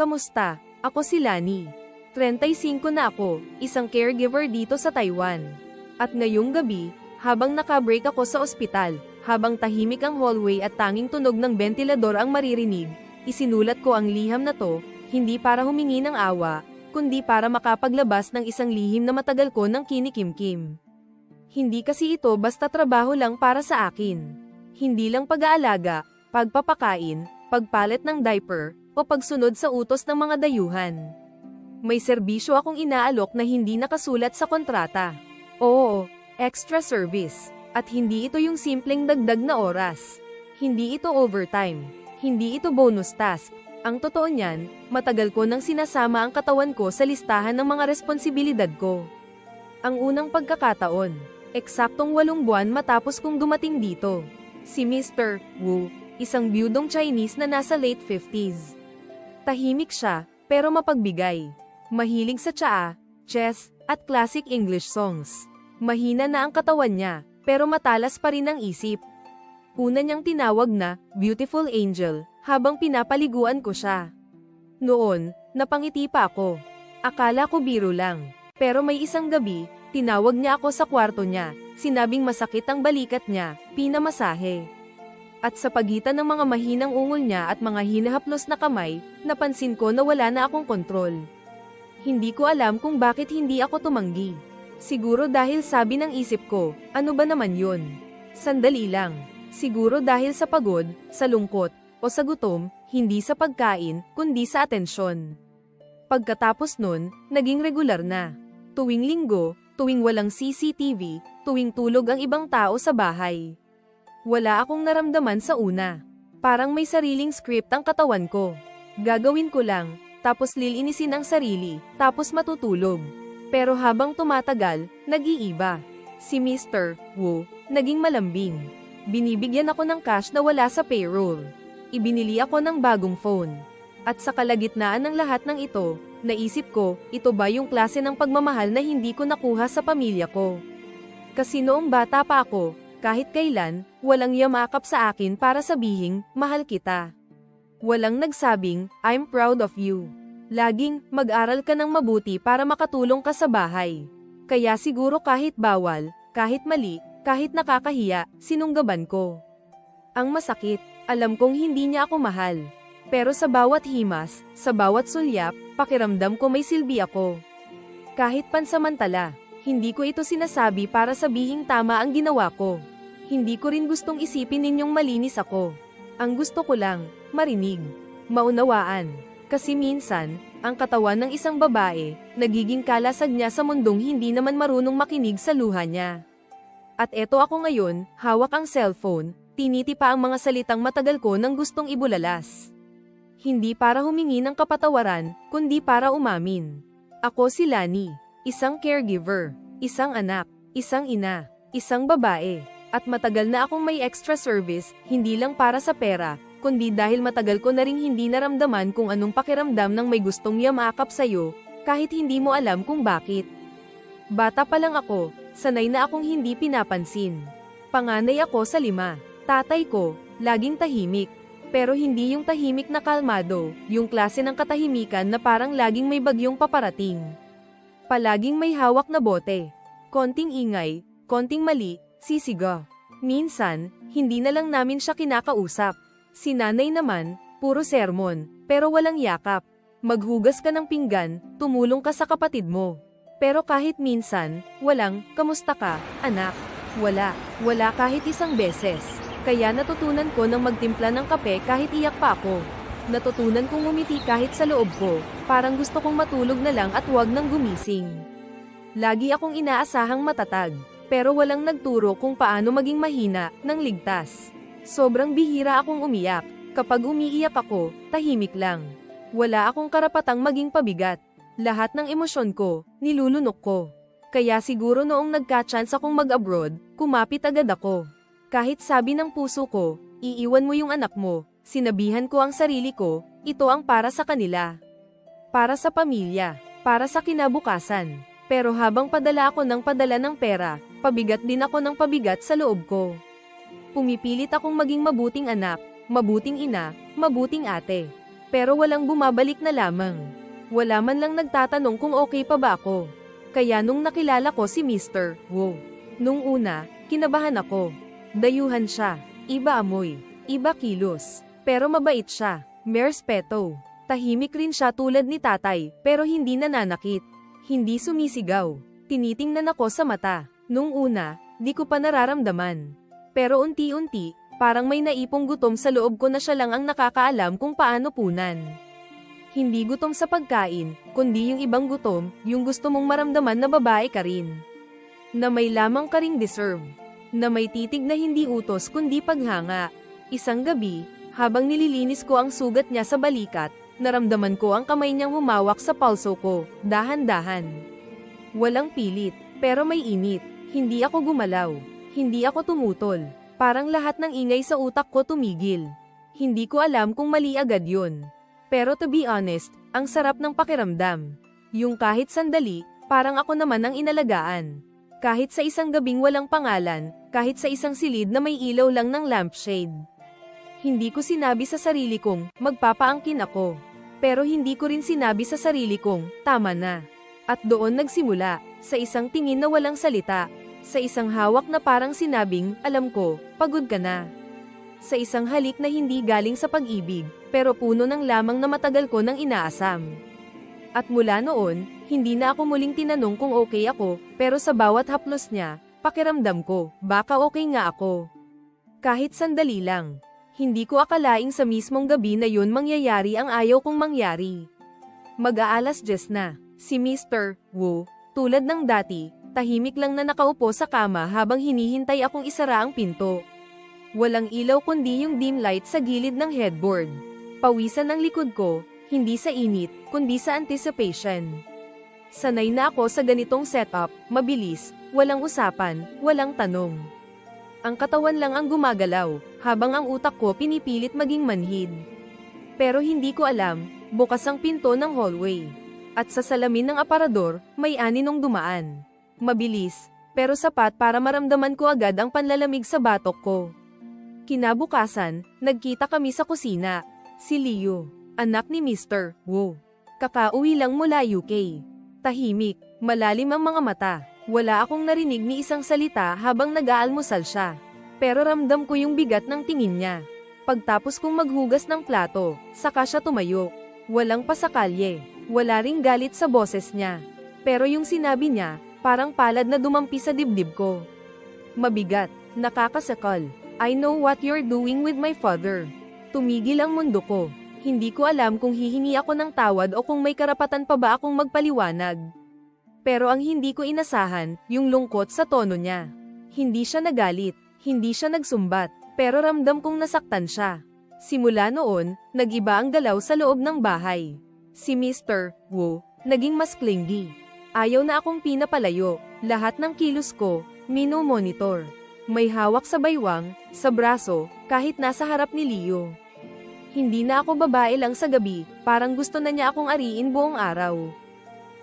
Kamusta? Ako si Lani. 35 na ako, isang caregiver dito sa Taiwan. At ngayong gabi, habang nakabreak ako sa ospital, habang tahimik ang hallway at tanging tunog ng bentilador ang maririnig, isinulat ko ang liham na to, hindi para humingi ng awa, kundi para makapaglabas ng isang lihim na matagal ko ng kinikimkim. Hindi kasi ito basta trabaho lang para sa akin. Hindi lang pag-aalaga, pagpapakain, pagpalit ng diaper, o pagsunod sa utos ng mga dayuhan. May serbisyo akong inaalok na hindi nakasulat sa kontrata. Oo, extra service. At hindi ito yung simpleng dagdag na oras. Hindi ito overtime. Hindi ito bonus task. Ang totoo niyan, matagal ko nang sinasama ang katawan ko sa listahan ng mga responsibilidad ko. Ang unang pagkakataon, eksaktong walong buwan matapos kong dumating dito. Si Mr. Wu, isang byudong Chinese na nasa late 50s. Tahimik siya, pero mapagbigay. Mahilig sa tsaa, chess, at classic English songs. Mahina na ang katawan niya, pero matalas pa rin ang isip. Una niyang tinawag na, Beautiful Angel, habang pinapaliguan ko siya. Noon, napangiti pa ako. Akala ko biro lang. Pero may isang gabi, tinawag niya ako sa kwarto niya, sinabing masakit ang balikat niya, pinamasahe. At sa pagitan ng mga mahinang ungol niya at mga hinahaplos na kamay, napansin ko na wala na akong kontrol. Hindi ko alam kung bakit hindi ako tumanggi. Siguro dahil sabi ng isip ko, ano ba naman yun? Sandali lang. Siguro dahil sa pagod, sa lungkot, o sa gutom, hindi sa pagkain, kundi sa atensyon. Pagkatapos nun, naging regular na. Tuwing linggo, tuwing walang CCTV, tuwing tulog ang ibang tao sa bahay. Wala akong naramdaman sa una. Parang may sariling script ang katawan ko. Gagawin ko lang, tapos lilinisin ang sarili, tapos matutulog. Pero habang tumatagal, nag-iiba. Si Mr. Wu, naging malambing. Binibigyan ako ng cash na wala sa payroll. Ibinili ako ng bagong phone. At sa kalagitnaan ng lahat ng ito, naisip ko, ito ba yung klase ng pagmamahal na hindi ko nakuha sa pamilya ko? Kasi noong bata pa ako, kahit kailan, walang yamakap sa akin para sabihing, mahal kita. Walang nagsabing, I'm proud of you. Laging, mag-aral ka ng mabuti para makatulong ka sa bahay. Kaya siguro kahit bawal, kahit mali, kahit nakakahiya, sinunggaban ko. Ang masakit, alam kong hindi niya ako mahal. Pero sa bawat himas, sa bawat sulyap, pakiramdam ko may silbi ako. Kahit pansamantala, hindi ko ito sinasabi para sabihing tama ang ginawa ko. Hindi ko rin gustong isipin ninyong malinis ako. Ang gusto ko lang, marinig, maunawaan. Kasi minsan, ang katawan ng isang babae, nagiging kalasag niya sa mundong hindi naman marunong makinig sa luha niya. At eto ako ngayon, hawak ang cellphone, tiniti ang mga salitang matagal ko nang gustong ibulalas. Hindi para humingi ng kapatawaran, kundi para umamin. Ako si Lani, isang caregiver, isang anak, isang ina, isang babae, at matagal na akong may extra service, hindi lang para sa pera, kundi dahil matagal ko na ring hindi naramdaman kung anong pakiramdam ng may gustong yamakap sa'yo, kahit hindi mo alam kung bakit. Bata pa lang ako, sanay na akong hindi pinapansin. Panganay ako sa lima. Tatay ko, laging tahimik. Pero hindi yung tahimik na kalmado, yung klase ng katahimikan na parang laging may bagyong paparating. Palaging may hawak na bote. Konting ingay, konting mali, sisiga. Minsan, hindi na lang namin siya kinakausap. Si nanay naman, puro sermon, pero walang yakap. Maghugas ka ng pinggan, tumulong ka sa kapatid mo. Pero kahit minsan, walang, kamusta ka, anak? Wala, wala kahit isang beses. Kaya natutunan ko ng magtimpla ng kape kahit iyak pa ako. Natutunan kong umiti kahit sa loob ko, parang gusto kong matulog na lang at wag nang gumising. Lagi akong inaasahang matatag, pero walang nagturo kung paano maging mahina, ng ligtas. Sobrang bihira akong umiyak, kapag umiiyak ako, tahimik lang. Wala akong karapatang maging pabigat. Lahat ng emosyon ko, nilulunok ko. Kaya siguro noong nagka-chance akong mag-abroad, kumapit agad ako. Kahit sabi ng puso ko, iiwan mo yung anak mo, sinabihan ko ang sarili ko, ito ang para sa kanila. Para sa pamilya, para sa kinabukasan. Pero habang padala ako ng padala ng pera, pabigat din ako ng pabigat sa loob ko. Pumipilit akong maging mabuting anak, mabuting ina, mabuting ate. Pero walang bumabalik na lamang. Wala man lang nagtatanong kung okay pa ba ako. Kaya nung nakilala ko si Mr. Wu, nung una, kinabahan ako. Dayuhan siya, iba amoy, iba kilos, pero mabait siya, may respeto. Tahimik rin siya tulad ni tatay, pero hindi nananakit. Hindi sumisigaw. Tinitingnan ako sa mata. Nung una, di ko pa nararamdaman. Pero unti-unti, parang may naipong gutom sa loob ko na siya lang ang nakakaalam kung paano punan. Hindi gutom sa pagkain, kundi yung ibang gutom, yung gusto mong maramdaman na babae ka rin. Na may lamang ka deserve. Na may titig na hindi utos kundi paghanga. Isang gabi, habang nililinis ko ang sugat niya sa balikat, naramdaman ko ang kamay niyang humawak sa pulso ko, dahan-dahan. Walang pilit, pero may init. Hindi ako gumalaw. Hindi ako tumutol. Parang lahat ng ingay sa utak ko tumigil. Hindi ko alam kung mali agad yun. Pero to be honest, ang sarap ng pakiramdam. Yung kahit sandali, parang ako naman ang inalagaan. Kahit sa isang gabing walang pangalan, kahit sa isang silid na may ilaw lang ng lampshade. Hindi ko sinabi sa sarili kong, magpapaangkin ako. Pero hindi ko rin sinabi sa sarili kong, tama na. At doon nagsimula, sa isang tingin na walang salita, sa isang hawak na parang sinabing, alam ko, pagod ka na. Sa isang halik na hindi galing sa pag-ibig, pero puno ng lamang na matagal ko nang inaasam. At mula noon, hindi na ako muling tinanong kung okay ako, pero sa bawat haplos niya, pakiramdam ko, baka okay nga ako. Kahit sandali lang. Hindi ko akalaing sa mismong gabi na yun mangyayari ang ayaw kong mangyari. Mag-aalas 10 na. Si Mr. Wu, tulad ng dati, tahimik lang na nakaupo sa kama habang hinihintay akong isara ang pinto. Walang ilaw kundi yung dim light sa gilid ng headboard. Pawisan ng likod ko, hindi sa init, kundi sa anticipation. Sanay na ako sa ganitong setup, mabilis, walang usapan, walang tanong. Ang katawan lang ang gumagalaw, habang ang utak ko pinipilit maging manhid. Pero hindi ko alam, bukas ang pinto ng hallway. At sa salamin ng aparador, may aninong dumaan. Mabilis, pero sapat para maramdaman ko agad ang panlalamig sa batok ko. Kinabukasan, nagkita kami sa kusina. Si Leo, anak ni Mr. Wu. Kakauwi lang mula UK. Tahimik, malalim ang mga mata. Wala akong narinig ni isang salita habang nag-aalmusal siya. Pero ramdam ko yung bigat ng tingin niya. Pagtapos kong maghugas ng plato, saka siya tumayo. Walang pasakalye. Wala ring galit sa boses niya. Pero yung sinabi niya, parang palad na dumampi sa dibdib ko. Mabigat, nakakasakal. I know what you're doing with my father. Tumigil ang mundo ko. Hindi ko alam kung hihingi ako ng tawad o kung may karapatan pa ba akong magpaliwanag. Pero ang hindi ko inasahan, yung lungkot sa tono niya. Hindi siya nagalit, hindi siya nagsumbat, pero ramdam kong nasaktan siya. Simula noon, nagiba ang galaw sa loob ng bahay. Si Mr. Wu, naging mas clingy. Ayaw na akong pinapalayo, lahat ng kilos ko, mino-monitor. May hawak sa baywang, sa braso, kahit nasa harap ni Leo. Hindi na ako babae lang sa gabi, parang gusto na niya akong ariin buong araw.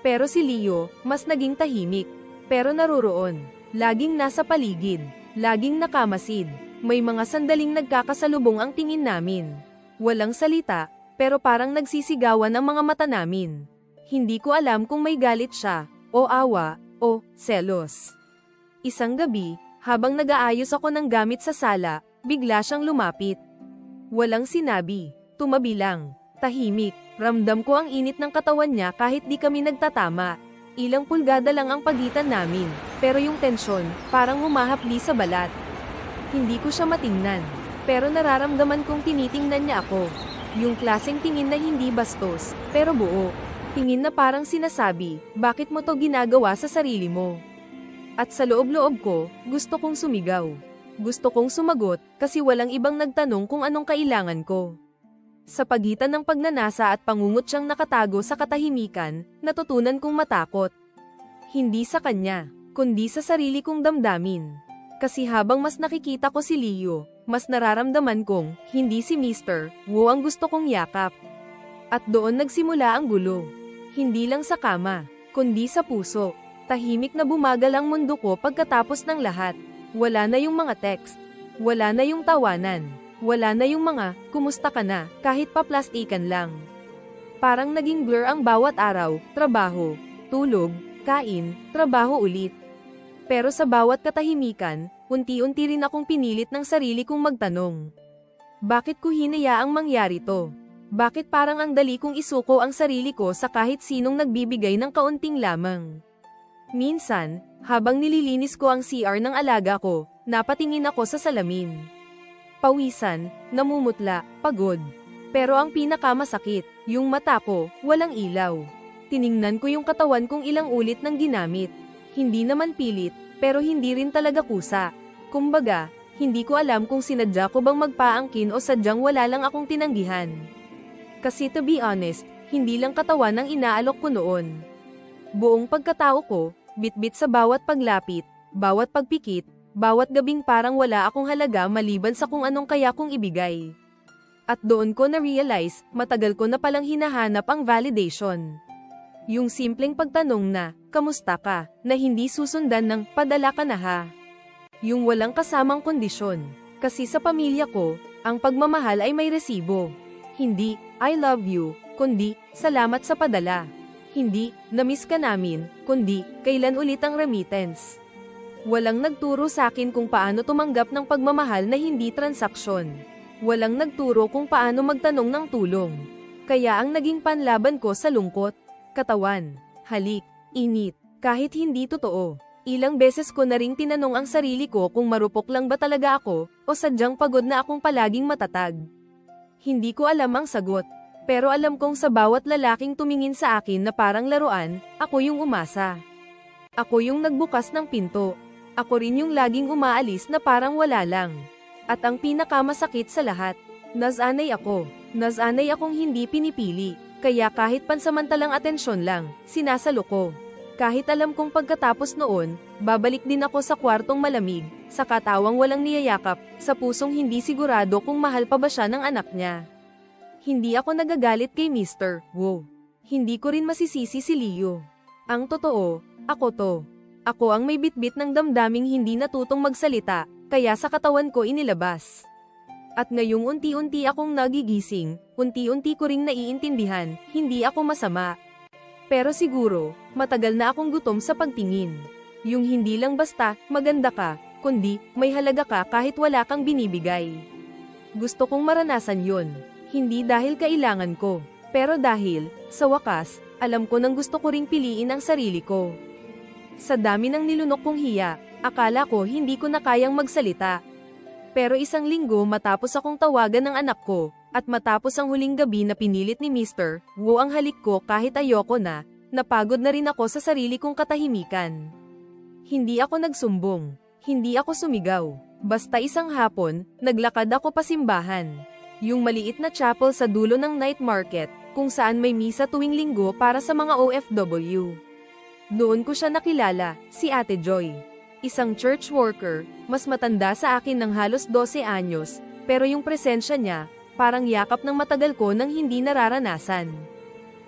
Pero si Leo, mas naging tahimik. Pero naruroon. Laging nasa paligid. Laging nakamasid. May mga sandaling nagkakasalubong ang tingin namin. Walang salita, pero parang nagsisigawan ang mga mata namin. Hindi ko alam kung may galit siya, o awa, o selos. Isang gabi, habang nag-aayos ako ng gamit sa sala, bigla siyang lumapit. Walang sinabi, tumabi lang, tahimik, ramdam ko ang init ng katawan niya kahit di kami nagtatama. Ilang pulgada lang ang pagitan namin, pero yung tensyon, parang humahapli sa balat. Hindi ko siya matingnan, pero nararamdaman kong tinitingnan niya ako. Yung klaseng tingin na hindi bastos, pero buo. Tingin na parang sinasabi, bakit mo to ginagawa sa sarili mo? At sa loob-loob ko, gusto kong sumigaw. Gusto kong sumagot, kasi walang ibang nagtanong kung anong kailangan ko. Sa pagitan ng pagnanasa at pangungot siyang nakatago sa katahimikan, natutunan kong matakot. Hindi sa kanya, kundi sa sarili kong damdamin. Kasi habang mas nakikita ko si Leo, mas nararamdaman kong, hindi si Mr. Wu ang gusto kong yakap. At doon nagsimula ang gulo. Hindi lang sa kama, kundi sa puso. Tahimik na bumagal ang mundo ko pagkatapos ng lahat. Wala na yung mga text. Wala na yung tawanan. Wala na yung mga, kumusta ka na, kahit pa plastikan lang. Parang naging blur ang bawat araw, trabaho, tulog, kain, trabaho ulit. Pero sa bawat katahimikan, unti-unti rin akong pinilit ng sarili kong magtanong. Bakit ko hinayaang mangyari to? Bakit parang ang dali kong isuko ang sarili ko sa kahit sinong nagbibigay ng kaunting lamang? Minsan, habang nililinis ko ang CR ng alaga ko, napatingin ako sa salamin. Pawisan, namumutla, pagod. Pero ang pinakamasakit, yung mata ko, walang ilaw. Tiningnan ko yung katawan kong ilang ulit ng ginamit. Hindi naman pilit, pero hindi rin talaga kusa. Kumbaga, hindi ko alam kung sinadya ko bang magpaangkin o sadyang wala lang akong tinanggihan. Kasi to be honest, hindi lang katawan ang inaalok ko noon. Buong pagkatao ko, bitbit sa bawat paglapit, bawat pagpikit, bawat gabing parang wala akong halaga maliban sa kung anong kaya kong ibigay. At doon ko na-realize, matagal ko na palang hinahanap ang validation. Yung simpleng pagtanong na, kamusta ka, na hindi susundan ng, padala ka na ha. Yung walang kasamang kondisyon. Kasi sa pamilya ko, ang pagmamahal ay may resibo. Hindi, I love you, kundi, salamat sa padala. Hindi, namiss ka namin, kundi, kailan ulit ang remittance. Walang nagturo sa akin kung paano tumanggap ng pagmamahal na hindi transaksyon. Walang nagturo kung paano magtanong ng tulong. Kaya ang naging panlaban ko sa lungkot, katawan, halik, init, kahit hindi totoo. Ilang beses ko na ring tinanong ang sarili ko kung marupok lang ba talaga ako, o sadyang pagod na akong palaging matatag. Hindi ko alam ang sagot. Pero alam kong sa bawat lalaking tumingin sa akin na parang laruan, ako yung umasa. Ako yung nagbukas ng pinto. Ako rin yung laging umaalis na parang wala lang. At ang pinakamasakit sa lahat, nasanay ako. Nasanay akong hindi pinipili. Kaya kahit pansamantalang atensyon lang, sinasalo ko. Kahit alam kong pagkatapos noon, babalik din ako sa kwartong malamig, sa katawang walang niyayakap, sa pusong hindi sigurado kung mahal pa ba siya ng anak niya. Hindi ako nagagalit kay Mr. Wu. Hindi ko rin masisisi si Leo. Ang totoo, ako to. Ako ang may bitbit ng damdaming hindi natutong magsalita, kaya sa katawan ko inilabas. At ngayong unti-unti akong nagigising, unti-unti ko ring naiintindihan, hindi ako masama. Pero siguro, matagal na akong gutom sa pagtingin. Yung hindi lang basta, maganda ka, kundi, may halaga ka kahit wala kang binibigay. Gusto kong maranasan yon. Hindi dahil kailangan ko, pero dahil, sa wakas, alam ko nang gusto ko ring piliin ang sarili ko. Sa dami ng nilunok kong hiya, akala ko hindi ko na kayang magsalita. Pero isang linggo matapos akong tawagan ng anak ko, at matapos ang huling gabi na pinilit ni Mr. Wu ang halik ko kahit ayoko na, napagod na rin ako sa sarili kong katahimikan. Hindi ako nagsumbong, hindi ako sumigaw, basta isang hapon, naglakad ako pasimbahan. Yung maliit na chapel sa dulo ng night market, kung saan may misa tuwing linggo para sa mga OFW. Doon ko siya nakilala, si Ate Joy. Isang church worker, mas matanda sa akin ng halos 12 anyos, pero yung presensya niya, parang yakap ng matagal ko nang hindi nararanasan.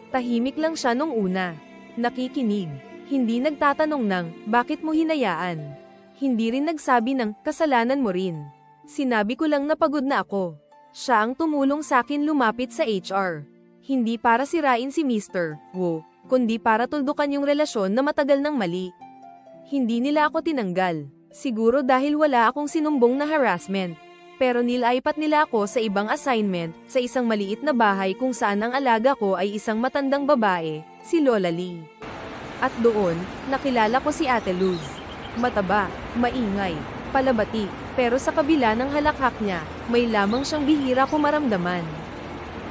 Tahimik lang siya nung una. Nakikinig. Hindi nagtatanong ng, bakit mo hinayaan? Hindi rin nagsabi ng, kasalanan mo rin. Sinabi ko lang na pagod na ako. Siya ang tumulong sa akin lumapit sa HR. Hindi para sirain si Mr. Wu, kundi para tuldukan yung relasyon na matagal nang mali. Hindi nila ako tinanggal. Siguro dahil wala akong sinumbong na harassment. Pero nilaipat nila ako sa ibang assignment, sa isang maliit na bahay kung saan ang alaga ko ay isang matandang babae, si Lola Lee. At doon, nakilala ko si Ate Luz. Mataba, maingay, palabati, pero sa kabila ng halakhak niya, may lamang siyang bihira ko maramdaman.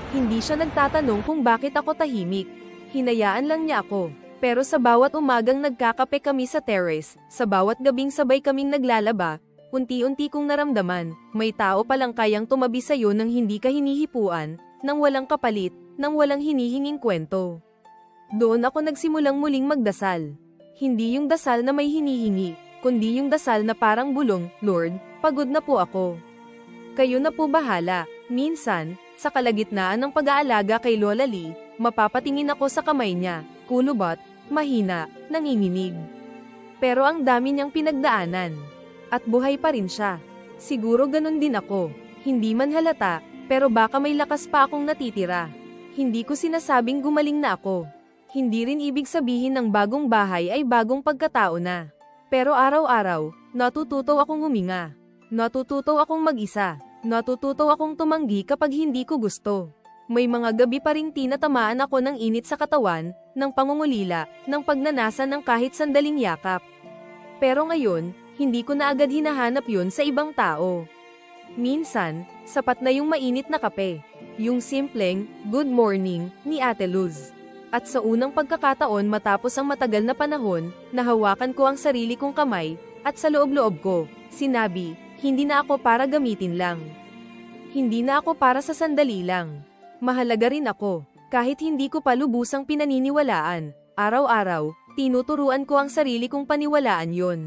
Hindi siya nagtatanong kung bakit ako tahimik. Hinayaan lang niya ako. Pero sa bawat umagang nagkakape kami sa terrace, sa bawat gabing sabay kaming naglalaba, unti-unti kong naramdaman, may tao palang kayang tumabi sa'yo nang hindi ka hinihipuan, nang walang kapalit, nang walang hinihinging kwento. Doon ako nagsimulang muling magdasal. Hindi yung dasal na may hinihingi, kundi yung dasal na parang bulong, Lord, pagod na po ako. Kayo na po bahala. Minsan, sa kalagitnaan ng pag-aalaga kay Lola Lee, mapapatingin ako sa kamay niya, kulubot, mahina, nanginginig. Pero ang dami niyang pinagdaanan. At buhay pa rin siya. Siguro ganun din ako. Hindi man halata, pero baka may lakas pa akong natitira. Hindi ko sinasabing gumaling na ako. Hindi rin ibig sabihin ng bagong bahay ay bagong pagkatao na. Pero araw-araw, natututo akong huminga. Natututo akong mag-isa. Natututo akong tumanggi kapag hindi ko gusto. May mga gabi pa ring tinatamaan ako ng init sa katawan, ng pangungulila, ng pagnanasa ng kahit sandaling yakap. Pero ngayon, hindi ko na agad hinahanap yun sa ibang tao. Minsan, sapat na yung mainit na kape. Yung simpleng, good morning, ni Ate Luz. At sa unang pagkakataon matapos ang matagal na panahon, nahawakan ko ang sarili kong kamay, at sa loob-loob ko, sinabi, hindi na ako para gamitin lang. Hindi na ako para sa sandali lang. Mahalaga rin ako, kahit hindi ko pa lubusang pinaniniwalaan, araw-araw, tinuturuan ko ang sarili kong paniwalaan yon.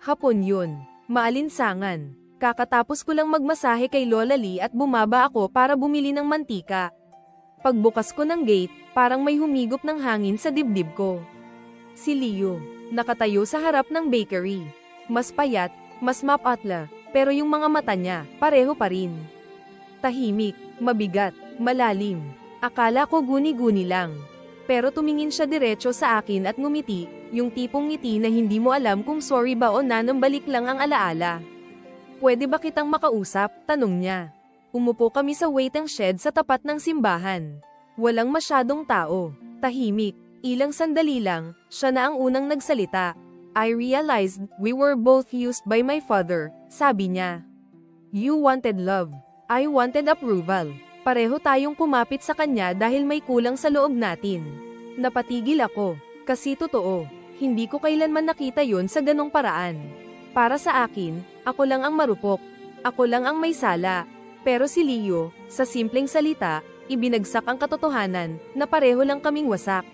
Hapon yun, maalinsangan. Kakatapos ko lang magmasahe kay Lola Lee at bumaba ako para bumili ng mantika. Pagbukas ko ng gate, parang may humigop ng hangin sa dibdib ko. Si Leo, nakatayo sa harap ng bakery. Mas payat, mas mapatla, pero yung mga mata niya, pareho pa rin. Tahimik, mabigat, malalim. Akala ko guni-guni lang. Pero tumingin siya diretso sa akin at ngumiti, yung tipong ngiti na hindi mo alam kung sorry ba o nanambalik lang ang alaala. Pwede ba kitang makausap? Tanong niya. Umupo kami sa waiting shed sa tapat ng simbahan. Walang masyadong tao. Tahimik. Ilang sandali lang, siya na ang unang nagsalita. I realized we were both used by my father, sabi niya. You wanted love. I wanted approval. Pareho tayong kumapit sa kanya dahil may kulang sa loob natin. Napatigil ako, kasi totoo, hindi ko kailanman nakita yon sa ganong paraan. Para sa akin, ako lang ang marupok. Ako lang ang may sala. Pero si Leo, sa simpleng salita, ibinagsak ang katotohanan na pareho lang kaming wasak.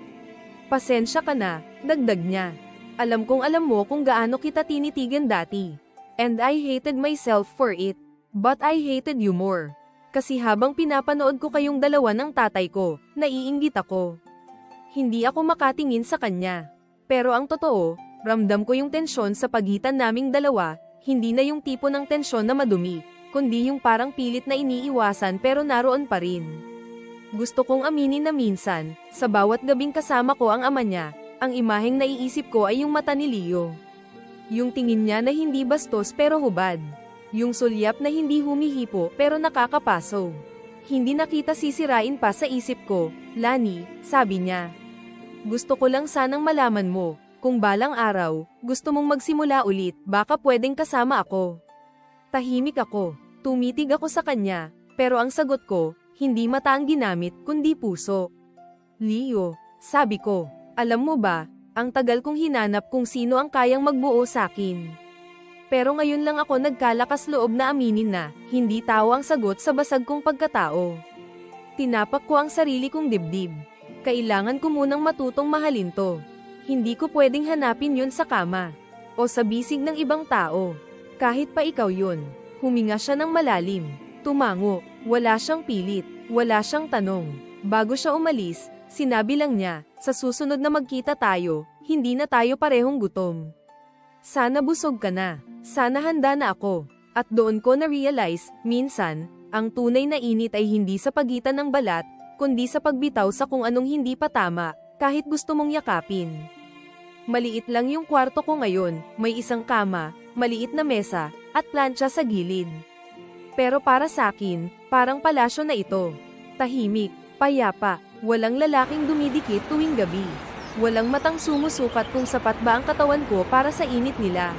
Pasensya ka na, dagdag niya. Alam kong alam mo kung gaano kita tinitigan dati. And I hated myself for it. But I hated you more. Kasi habang pinapanood ko kayong dalawa ng tatay ko, naiinggit ako. Hindi ako makatingin sa kanya. Pero ang totoo, ramdam ko yung tensyon sa pagitan naming dalawa, hindi na yung tipo ng tensyon na madumi, kundi yung parang pilit na iniiwasan pero naroon pa rin. Gusto kong aminin na minsan, sa bawat gabing kasama ko ang ama niya, ang imaheng naiisip ko ay yung mata ni Leo. Yung tingin niya na hindi bastos pero hubad. Yung sulyap na hindi humihipo pero nakakapaso. Hindi nakita sisirain pa sa isip ko, Lani, sabi niya. Gusto ko lang sanang malaman mo, kung balang araw, gusto mong magsimula ulit, baka pwedeng kasama ako. Tahimik ako, tumitig ako sa kanya, pero ang sagot ko, hindi mata ang ginamit, kundi puso. Leo, sabi ko, alam mo ba, ang tagal kong hinanap kung sino ang kayang magbuo sa akin. Pero ngayon lang ako nagkalakas loob na aminin na, hindi tao ang sagot sa basag kong pagkatao. Tinapak ko ang sarili kong dibdib. Kailangan ko munang matutong mahalin to. Hindi ko pwedeng hanapin yun sa kama. O sa bisig ng ibang tao. Kahit pa ikaw yun. Huminga siya ng malalim. Tumango. Wala siyang pilit. Wala siyang tanong. Bago siya umalis, sinabi lang niya, sa susunod na magkita tayo, hindi na tayo parehong gutom. Sana busog ka na. Sana handa na ako. At doon ko na-realize, minsan, ang tunay na init ay hindi sa pagitan ng balat, kundi sa pagbitaw sa kung anong hindi pa tama, kahit gusto mong yakapin. Maliit lang yung kwarto ko ngayon, may isang kama, maliit na mesa, at plancha sa gilid. Pero para sa akin, parang palasyo na ito. Tahimik, payapa, walang lalaking dumidikit tuwing gabi. Walang matang sumusukat kung sapat ba ang katawan ko para sa init nila.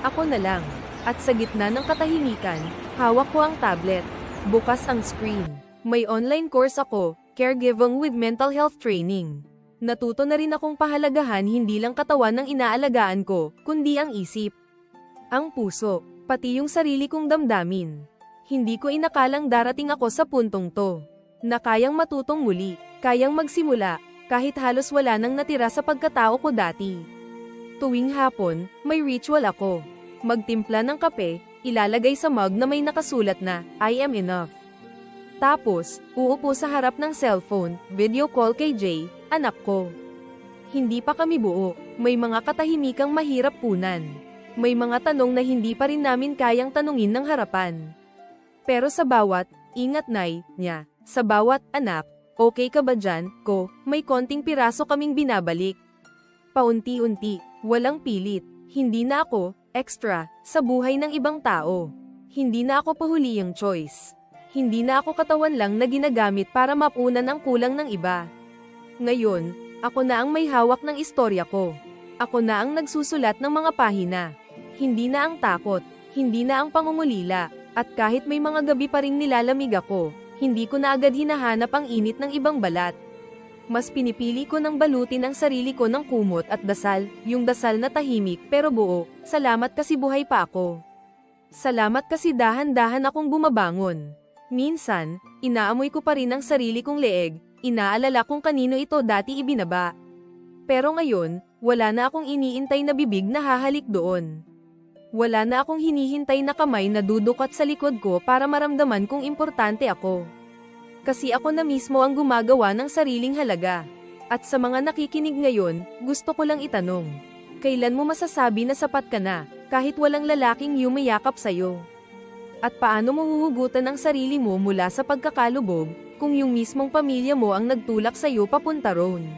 Ako na lang. At sa gitna ng katahimikan, hawak ko ang tablet. Bukas ang screen. May online course ako, Caregiving with Mental Health Training. Natuto na rin akong pahalagahan hindi lang katawan ng inaalagaan ko, kundi ang isip. Ang puso, pati yung sarili kong damdamin. Hindi ko inakalang darating ako sa puntong to. Na kayang matutong muli, kayang magsimula, kahit halos wala nang natira sa pagkatao ko dati. Tuwing hapon, may ritual ako. Magtimpla ng kape, ilalagay sa mug na may nakasulat na, I am enough. Tapos, uupo sa harap ng cellphone, video call kay Jay, anak ko. Hindi pa kami buo, may mga katahimikang mahirap punan. May mga tanong na hindi pa rin namin kayang tanungin ng harapan. Pero sa bawat, ingat nay, niya, sa bawat anak, okay ka ba dyan, ko, may konting piraso kaming binabalik. Paunti-unti, walang pilit, hindi na ako, extra, sa buhay ng ibang tao. Hindi na ako pahuliyang choice. Hindi na ako katawan lang na ginagamit para mapunan ang kulang ng iba. Ngayon, ako na ang may hawak ng istorya ko. Ako na ang nagsusulat ng mga pahina. Hindi na ang takot, hindi na ang pangungulila, at kahit may mga gabi pa ring nilalamig ako, hindi ko na agad hinahanap ang init ng ibang balat. Mas pinipili ko ng balutin ang sarili ko ng kumot at dasal, yung dasal na tahimik pero buo, salamat kasi buhay pa ako. Salamat kasi dahan-dahan akong bumabangon. Minsan, inaamoy ko pa rin ang sarili kong leeg, inaalala kung kanino ito dati ibinaba. Pero ngayon, wala na akong iniintay na bibig na hahalik doon. Wala na akong hinihintay na kamay na dudukat sa likod ko para maramdaman kong importante ako. Kasi ako na mismo ang gumagawa ng sariling halaga. At sa mga nakikinig ngayon, gusto ko lang itanong. Kailan mo masasabi na sapat ka na, kahit walang lalaking yumayakap sa'yo? At paano mo huhugutan ang sarili mo mula sa pagkakalubog, kung yung mismong pamilya mo ang nagtulak sa'yo papunta roon?